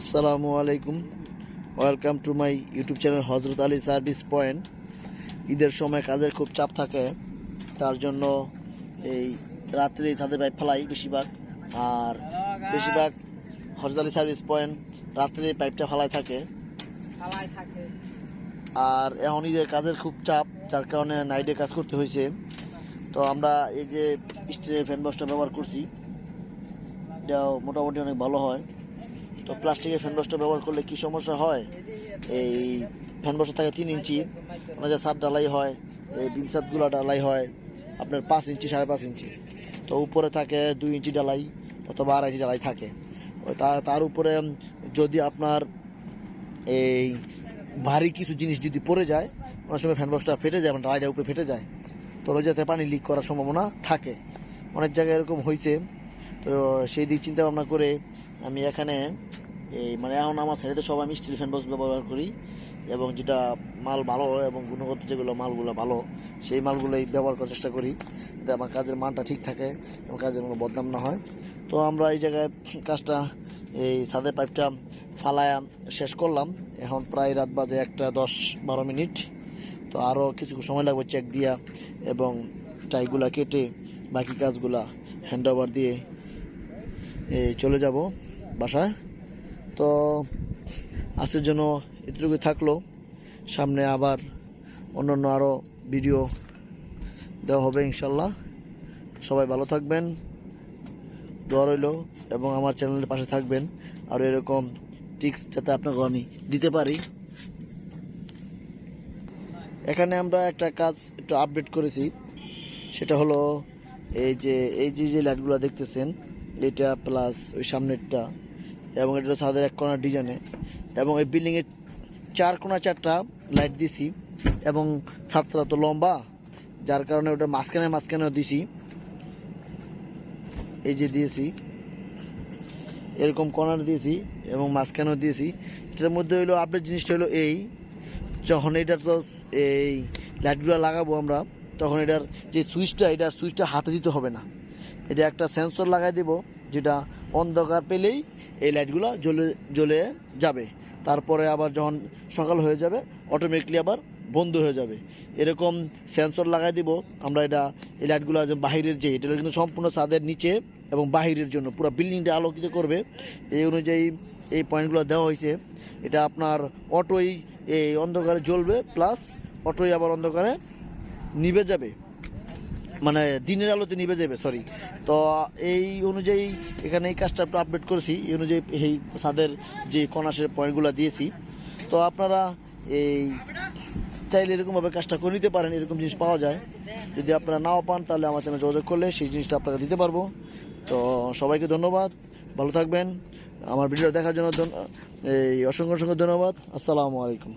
আসসালামু আলাইকুম। Welcome to my YouTube channel Hazrat Ali service point ঈদের সময় কাজের খুব চাপ থাকে তার জন্য এই রাত্রে ছাদে পাইপ ফেলাই বেশিরভাগ। আর বেশিরভাগ হজরত আলী সার্ভিস পয়েন্ট রাত্রে পাইপটা ফেলাই ফালাই থাকে। আর এখন ঈদের কাজের খুব চাপ যার কারণে নাইটে কাজ করতে হয়েছে। তো আমরা এই যে স্টিলের ফ্যান বক্সটা ব্যবহার করছি এটাও মোটামুটি অনেক ভালো হয়। তো প্লাস্টিকের ফ্যান বক্সটা ব্যবহার করলে কি সমস্যা হয়? এই ফ্যান বক্সটা থাকে তিন ইঞ্চি ওনার যে সাত ডালাই হয়, এই বিম সাতগুলো ডালাই হয়, আপনার পাঁচ ইঞ্চি, সাড়ে পাঁচ ইঞ্চি। তো উপরে থাকে দুই ইঞ্চি ডালাই অথবা আড়াই ইঞ্চি ডালাই থাকে। তার উপরে যদি আপনার এই ভারী কিছু জিনিস যদি পড়ে যায়, অনেক সময় ফ্যান বক্সটা ফেটে যায় মানে ডালাইটার উপরে ফেটে যায়, তো যাতে পানি লিক করার সম্ভাবনা থাকে। অনেক জায়গায় এরকম হয়েছে তো সেই দিক চিন্তা ভাবনা করে আমি এখানে এই মানে এখন আমার সাইডে সব আমি স্টিল ফ্যান বক্স ব্যবহার করি এবং যেটা মাল ভালো এবং গুণগত যেগুলো মালগুলো ভালো, সেই মালগুলোই ব্যবহার করার চেষ্টা করি যাতে আমার কাজের মানটা ঠিক থাকে এবং কাজের কোনো বদনাম না হয়। তো আমরা এই জায়গায় কাজটা, এই ছাদের পাইপটা ফালায়া শেষ করলাম। এখন প্রায় রাত বাজে একটা দশ বারো মিনিট। তো আরও কিছু সময় লাগবে চেক দিয়া এবং টাইগুলা কেটে বাকি কাজগুলা হ্যান্ড দিয়ে চলে যাব বাসায়। তো আজকের জন্য এতটুকু থাকল। সামনে আবার অন্যান্য আরও ভিডিও দেওয়া হবে ইনশাল্লাহ সবাই ভালো থাকবেন, দোয়া রইল এবং আমার চ্যানেলের পাশে থাকবেন। আর এরকম টিক্স যাতে আপনাকে আমি দিতে পারি। এখানে আমরা একটা কাজ একটু আপডেট করেছি। সেটা হলো এই যে এই যে যে লাইটগুলো দেখতেছেন, এটা প্লাস ওই সামনেরটা। এবং এটা হলো ছাদের এক কোনার ডিজাইনে। এবং এই বিল্ডিংয়ের চার কোনা চারটা লাইট দিছি এবং ছাদটা তো লম্বা, যার কারণে ওটা মাঝখানে মাঝখানেও দিছি। এই যে দিয়েছি, এরকম কর্নার দিয়েছি এবং মাঝখানেও দিয়েছি। এটার মধ্যে হইল আপডেট জিনিসটা হলো এই, যখন এটা তো এই লাইটগুলো লাগাবো আমরা, তখন এটার যে সুইচটা, এটার সুইচটা হাতে দিতে হবে না। এটা একটা সেন্সর লাগাই দেব, যেটা অন্ধকার পেলেই এই লাইটগুলো জ্বলে জ্বলে যাবে। তারপরে আবার যখন সকাল হয়ে যাবে অটোমেটিকলি আবার বন্ধ হয়ে যাবে। এরকম সেন্সর লাগাই দিব, আমরা এটা, এই লাইটগুলো বাহিরের যে, এটা কিন্তু সম্পূর্ণ ছাদের নিচে এবং বাহিরের জন্য, পুরো বিল্ডিংটা আলোকিত করবে। এই অনুযায়ী এই পয়েন্টগুলো দেওয়া হয়েছে। এটা আপনার অটোই এই অন্ধকারে জ্বলবে প্লাস অটোই আবার অন্ধকারে নিভে যাবে। মানে দিনের আলোতে নিভে যাবে সরি তো এই অনুযায়ী এখানে এই কাজটা একটু আপডেট করেছি। এই অনুযায়ী এই ছাদের যে কনাসের পয়েন্টগুলো দিয়েছি। তো আপনারা এই চাইলে এরকমভাবে কাজটা করে নিতে পারেন, এরকম জিনিস পাওয়া যায়। যদি আপনারা নাও পান, তাহলে আমার চ্যানেল যোগাযোগ করলে সেই জিনিসটা আপনাকে দিতে পারব। তো সবাইকে ধন্যবাদ, ভালো থাকবেন। আমার ভিডিও দেখার জন্য এই অসংখ্য অসংখ্য ধন্যবাদ। আসসালামু আলাইকুম।